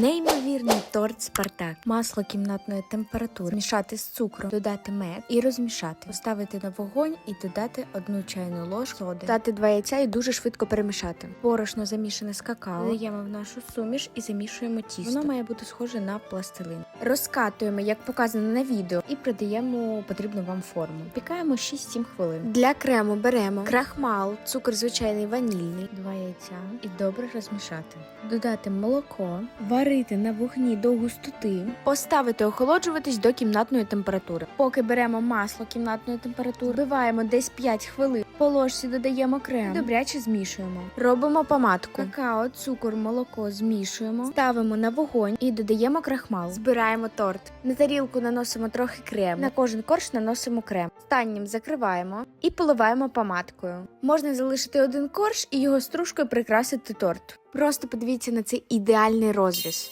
Неймовірний торт Спартак. Масло кімнатної температури. Змішати з цукром, додати мед і розмішати. Поставити на вогонь і додати одну чайну ложку соди. Дати два яйця і дуже швидко перемішати. Борошно замішане з какао. Додаємо в нашу суміш і замішуємо тісто. Воно має бути схоже на пластилин. Розкатуємо, як показано на відео, і придаємо потрібну вам форму. Пікаємо 6-7 хвилин. Для крему беремо крахмал, цукор звичайний ванільний, два яйця і добре розмішати. Додати молоко, варити на вогні до густоти, поставити охолоджуватись до кімнатної температури. Поки беремо масло кімнатної температури, вбиваємо десь 5 хвилин. По ложці додаємо крем, добряче змішуємо. Робимо помадку. Какао, цукор, молоко змішуємо, ставимо на вогонь і додаємо крахмал. Збираємо торт. На тарілку наносимо трохи крем. На кожен корж наносимо крем. Останнім закриваємо і поливаємо помадкою. Можна залишити один корж і його стружкою прикрасити торт. Просто подивіться на цей ідеальний розріз.